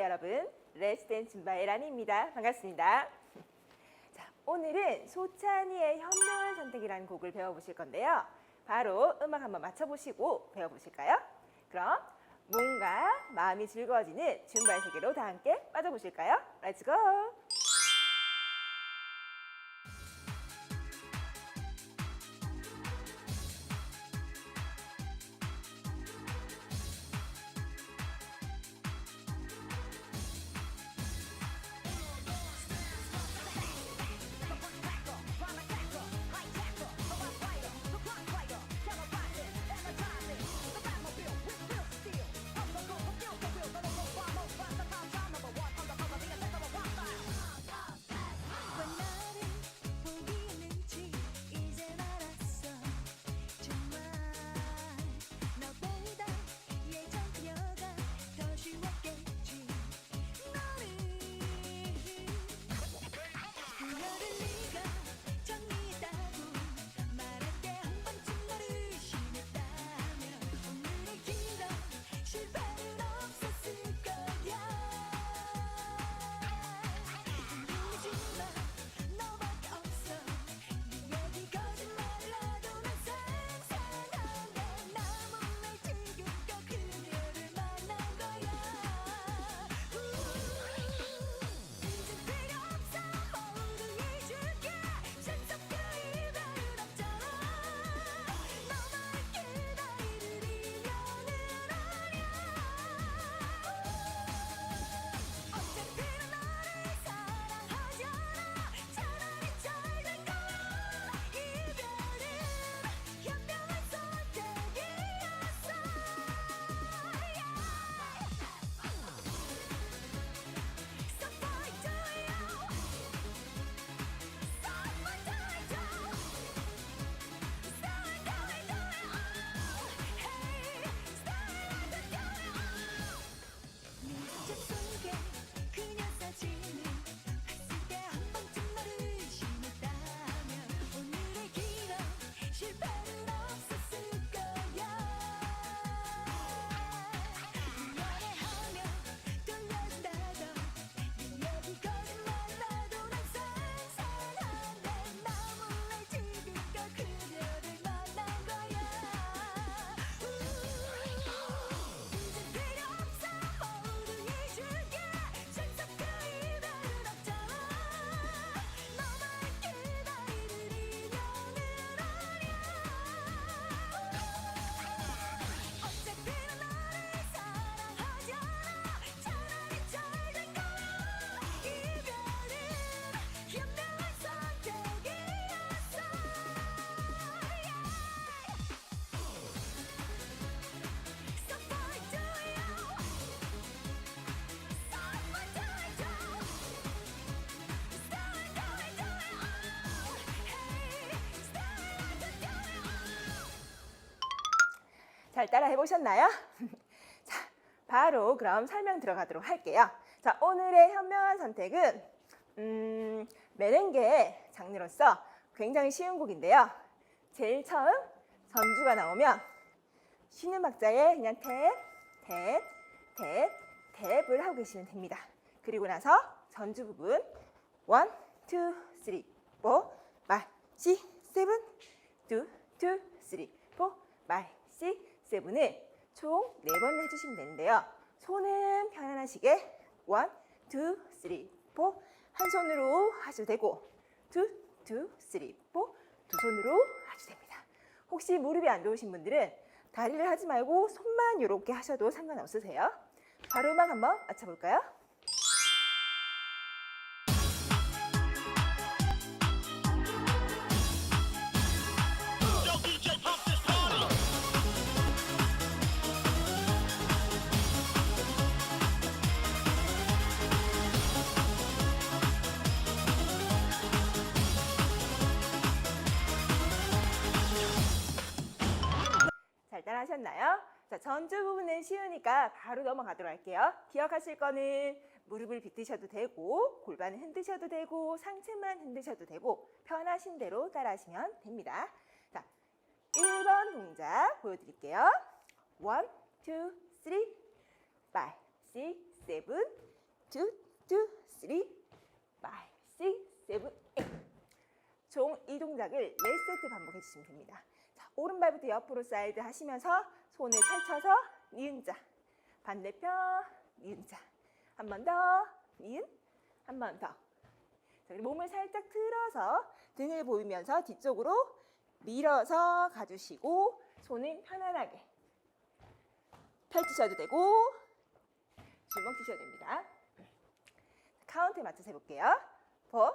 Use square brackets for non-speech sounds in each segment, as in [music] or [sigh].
여러분. 레스덴 줌바의 라니입니다. 반갑습니다. 자, 오늘은 소찬이의 현명한 선택이라는 곡을 배워보실 건데요. 바로 음악 한번 맞춰보시고 배워보실까요? 그럼 뭔가 마음이 즐거워지는 줌바의 세계로 다 함께 빠져보실까요? 렛츠 잘 따라 해보셨나요? [laughs] 자, 바로 그럼 설명 들어가도록 할게요. 자, 오늘의 현명한 선택은 음, 메렝게 장르로서 굉장히 쉬운 곡인데요. 제일 처음 전주가 나오면 쉬는 박자에 그냥 탭, 탭, 탭, 탭을 하고 계시면 됩니다. 그리고 나서 전주 부분 1, 2, 3, 4, 5, 6, 7, 2, 2, 3, 4, 5, 6, 7을 총 4번 해주시면 되는데요. 손은 편안하시게 1, 2, 3, 4, 한 손으로 하셔도 되고 2, 2, 3, 4, 두 손으로 하셔도 됩니다. 혹시 무릎이 안 좋으신 분들은 다리를 하지 말고 손만 이렇게 하셔도 상관없으세요. 바로 음악 한번 맞춰볼까요? 잘 따라하셨나요? 자, 전주 부분은 쉬우니까 바로 넘어가도록 할게요. 기억하실 거는 무릎을 비트셔도 되고 골반을 흔드셔도 되고 상체만 흔드셔도 되고 편하신 대로 따라하시면 됩니다. 자, 1번 동작 보여드릴게요. 1, 2, 3, 5, six, seven, two, two, three, five, six, seven, eight. 총이 동작을 4세트 반복해 주시면 됩니다. 자, 오른발부터 옆으로 사이드 하시면서 손을 펼쳐서 니은 자. 반대편 니은 자. 한 번 더 니은. 한 번 더. 자, 몸을 살짝 틀어서 등을 보이면서 뒤쪽으로 밀어서 가주시고 손은 편안하게 펼치셔도 되고 주먹 드셔도 됩니다. 카운트에 맞춰서 해볼게요. 4,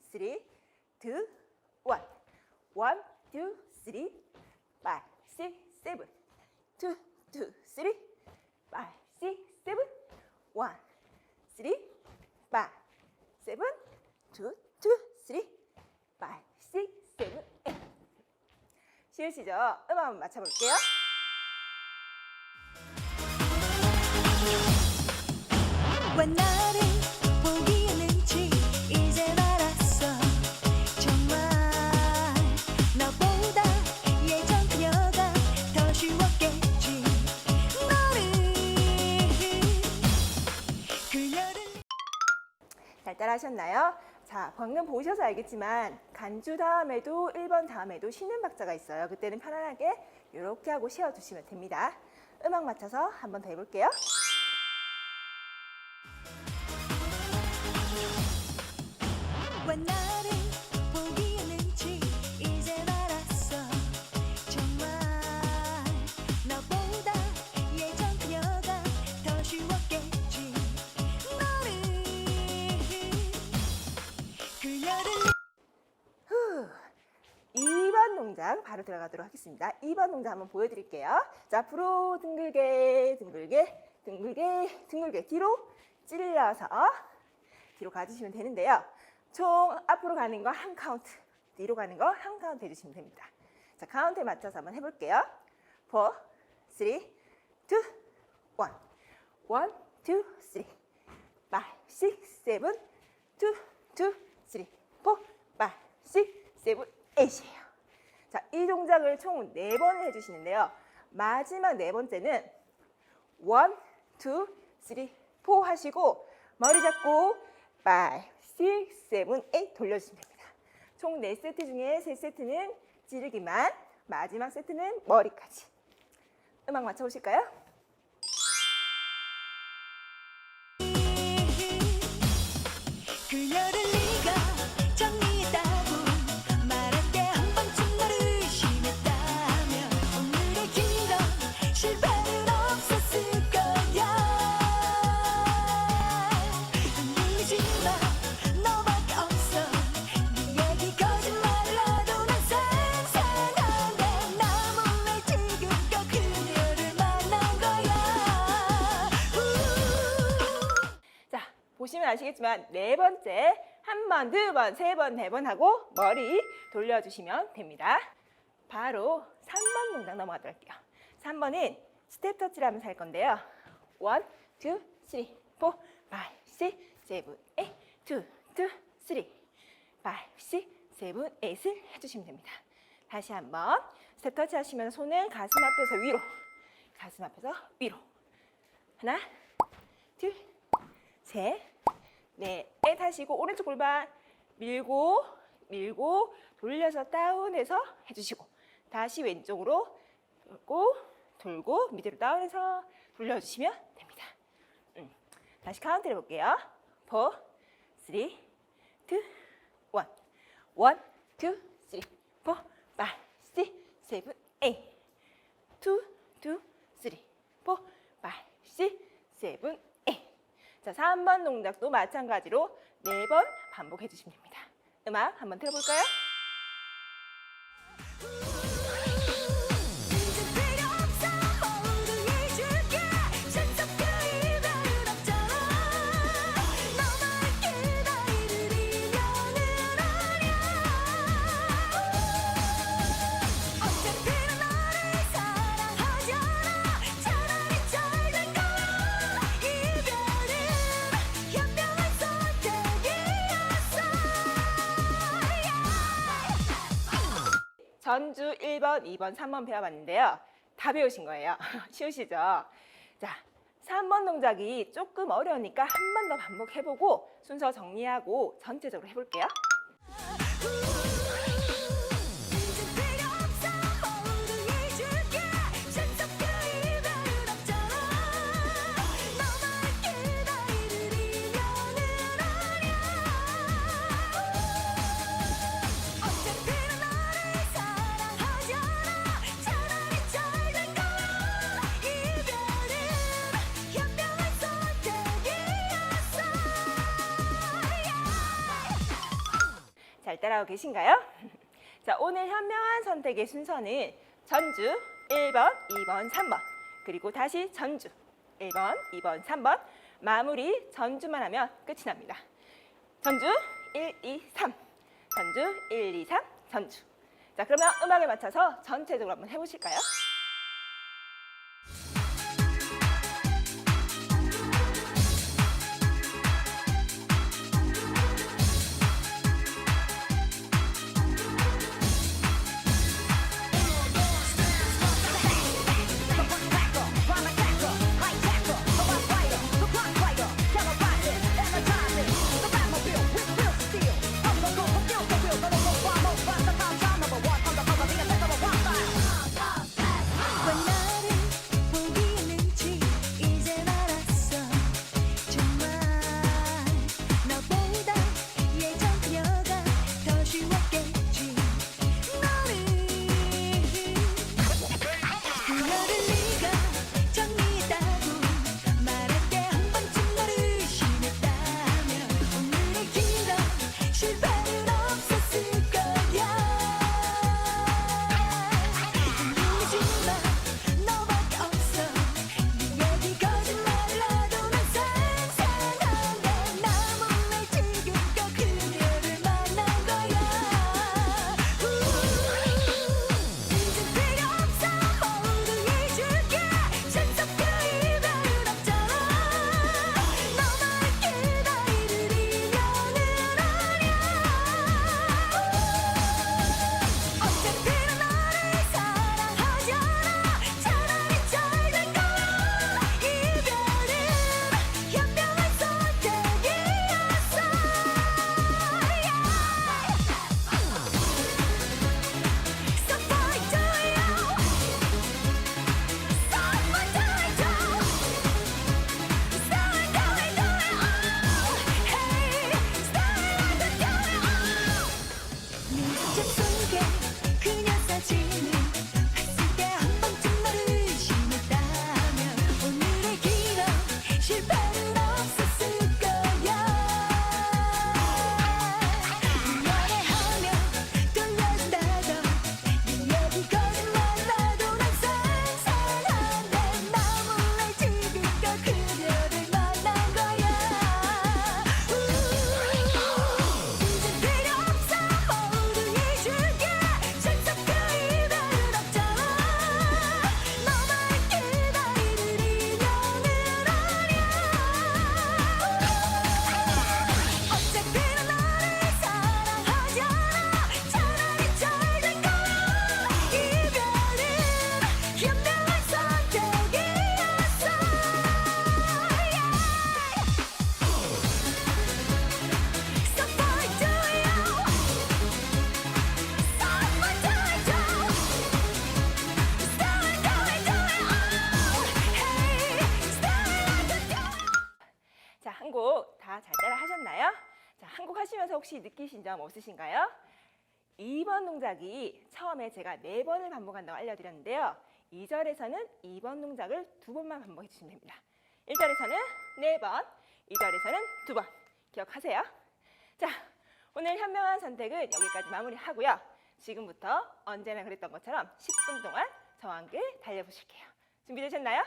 3, 2, 1. 1, 2, 3, 5, 6, 7. 2, 2, 3, 5, 6, 7. 1, 3, 5, 7. 2, 2, 3, 5, 6, 7, 8. 쉬우시죠? 음악 한번 맞춰볼게요. 왜나 잘 따라하셨나요? 자, 방금 보셔서 알겠지만 간주 다음에도 1번 다음에도 쉬는 박자가 있어요. 그때는 편안하게 이렇게 하고 쉬어주시면 됩니다. 음악 맞춰서 한 번 더 해볼게요. 왜나 2번 동작 바로 들어가도록 하겠습니다. 2번 동작 한번 보여드릴게요. 자, 앞으로 둥글게, 둥글게, 둥글게, 둥글게 뒤로 찔러서 뒤로 가주시면 되는데요. 총 앞으로 가는 거 한 카운트, 뒤로 가는 거 한 카운트 해주시면 됩니다. 자, 카운트에 맞춰서 한번 해볼게요. 4, 3, 2, 1. 1, 2, 3, 5, 6, 7, 2, 2, 3, 4, 5, 6, 7, 8이에요. 자, 이 동작을 총 4번을 해주시는데요. 마지막 네 번째는 1, 2, 3, 4 하시고 머리 잡고 5, 6, 7, 8 돌려주시면 됩니다. 총 4세트 중에 3세트는 찌르기만, 마지막 세트는 머리까지. 음악 맞춰보실까요? 그녀를 보시면 아시겠지만 네 번째 한 번, 두 번, 세 번, 네 번 하고 머리 돌려주시면 됩니다. 바로 3번 동작 넘어가도록 할게요. 3번은 스텝 터치를 하면서 할 건데요. 1, 2, 3, 4, 5, 6, 7, 8, 2, 2, 3, 5, 6, 7, 8을 해주시면 됩니다. 다시 한번 스텝 터치 하시면 손은 가슴 앞에서 위로, 가슴 앞에서 위로. 하나, 둘, 셋, 넷, 넷 하시고 오른쪽 골반 밀고 밀고 돌려서 다운해서 해주시고 다시 왼쪽으로 돌고 돌고 밑으로 다운해서 돌려주시면 됩니다. 음. 다시 카운트 해볼게요. 4, 3, 2, 1, 1, 2, 3, 4, 5, 6, 7, 8, 2, 2, 3, 4, 5, 6, 7, 8. 자, 3번 동작도 마찬가지로 4번 반복해 주시면 됩니다. 음악 한번 들어볼까요? 전주 1번, 2번, 3번 배워봤는데요. 다 배우신 거예요. [laughs] 쉬우시죠? 자, 3번 동작이 조금 어려우니까 한 번 더 반복해보고 순서 정리하고 전체적으로 해볼게요. 잘 따라오고 계신가요? [laughs] 자, 오늘 현명한 선택의 순서는 전주 1번, 2번, 3번 그리고 다시 전주 1번, 2번, 3번 마무리 전주만 하면 끝이 납니다. 전주 1, 2, 3 전주 1, 2, 3 전주 자, 그러면 음악에 맞춰서 전체적으로 한번 해보실까요? 느끼신 점 없으신가요? 2번 동작이 처음에 제가 네 번을 반복한다고 알려드렸는데요. 2절에서는 2번 동작을 두 번만 반복해 주시면 됩니다. 1절에서는 네 번, 2절에서는 두 번. 기억하세요? 자, 오늘 현명한 선택은 여기까지 마무리하고요. 지금부터 언제나 그랬던 것처럼 10분 동안 저와 함께 달려보실게요. 준비되셨나요?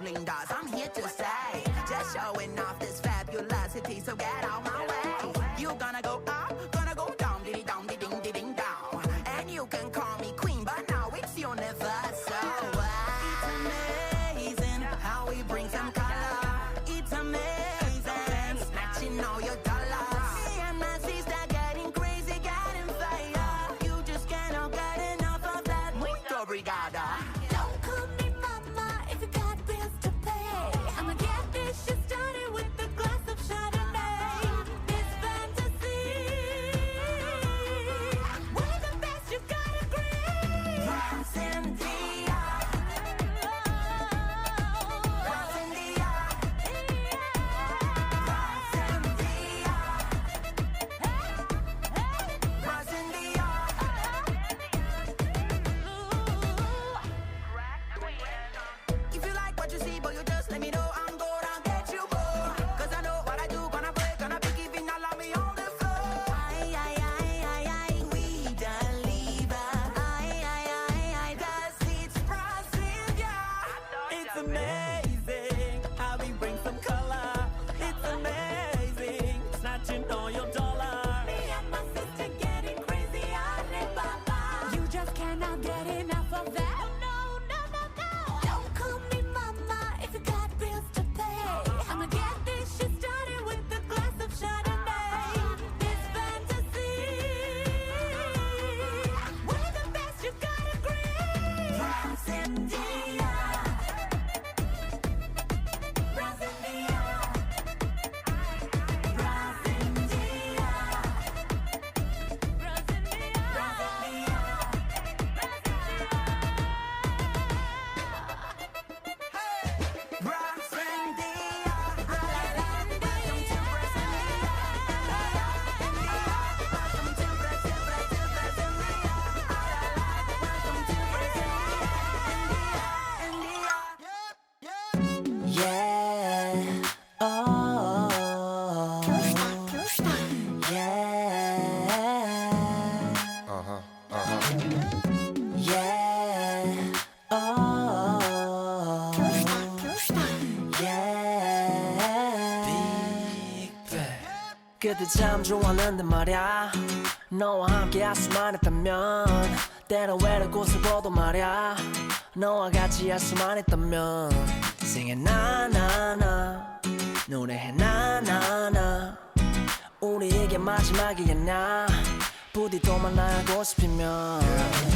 I'm here to stay. Just showing off this fabulosity, so get to see, but you 그때 참 좋았는데 말야. 너와 함께 할 수만 있다면 때론 곳을 보도 말야. 너와 같이 할 수만 있다면 Singing 나나나 노래해 나나나. 우리 이게 마지막이었나 부디 또 만나고 싶으면.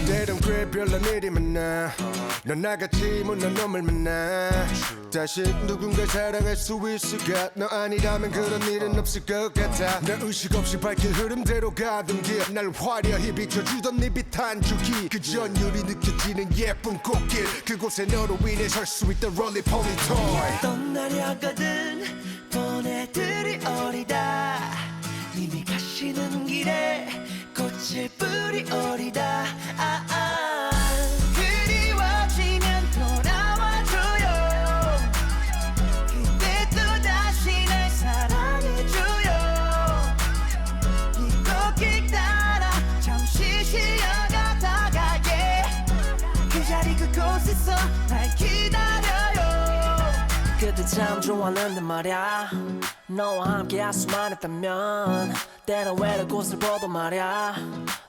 때론 꽤 별난 일이 많아. 넌 나같이 못난 놈을 만나. 다시 누군가 사랑할 수 있을까? 너 아니라면 그런 일은 없을 것 같아. 나 의식 없이 밝힌 흐름대로 가던 길 날 화려히 비춰주던 네 빛한 줄기. 그 전율이 느껴지는 예쁜 꽃길. 그곳에 너로 인해 설 수 있던 롤리 폴리 토이. 떠나려거든 보내들이 어리다. 이미 가시는 길에 꽃을 뿌리 어리다 아, 아. 그리워지면 돌아와줘요 그때 또 다시 날 사랑해줘요 이 꽃길 따라 잠시 쉬어가다가 yeah. 그 자리 그곳에서 날 기다려요 그때 참 좋았는데 말야 너와 함께 할 수만 있다면 때론 외로운 곳을 보도 말야.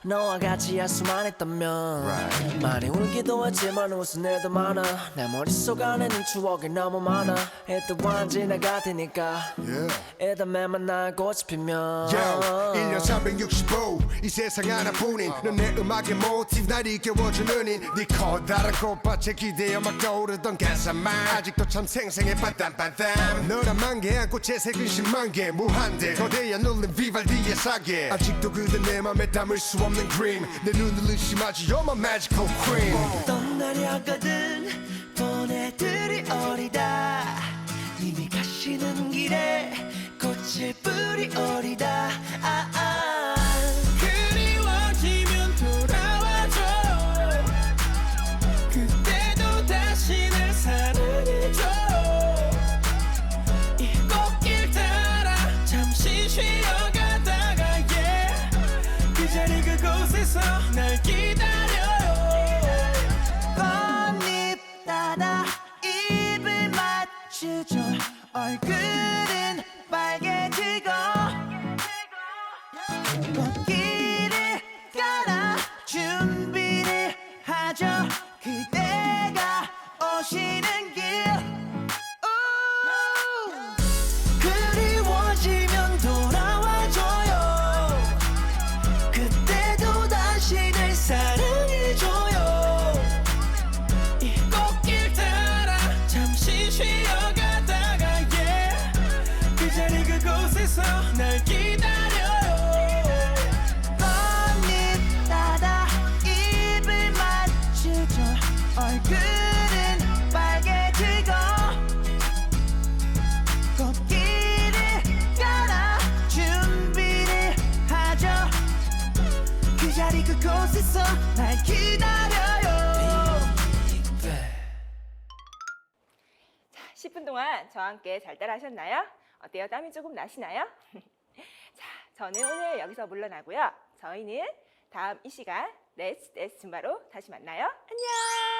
너와 같이 할 수만 있다면 많이 울기도 했지만 웃은 일도 많아. 내 머릿속 안에 네 추억이 너무 많아. 이 또한 지나갈 테니까 Yeah. 일단 매만 나고 싶으면 Yo, 1년 365 이 세상 하나뿐인 넌내 음악의 모티브 날 이겨워주는 인네 커다란 꽃밭에 기대어 막 떠오르던 가사만 아직도 참 생생해 빠땀빠땀 너란 만개 안고 채색은 10만 개 무한대. 거대한 울림 비발디 의 사계 아직도 그대 내 맘에 담을 수 없는 그림 내 눈을 의심하지 You're my magical queen. 떠나려거든 보내들이 어리다. 이미 가시는 길에 꽃을 뿌리 어리다 동안 저와 함께 잘 따라 하셨나요? 어때요? 땀이 조금 나시나요? [laughs] 자, 저는 오늘 여기서 물러나고요. 저희는 다음 이 시간 레츠 데스 줌바로 다시 만나요. 안녕!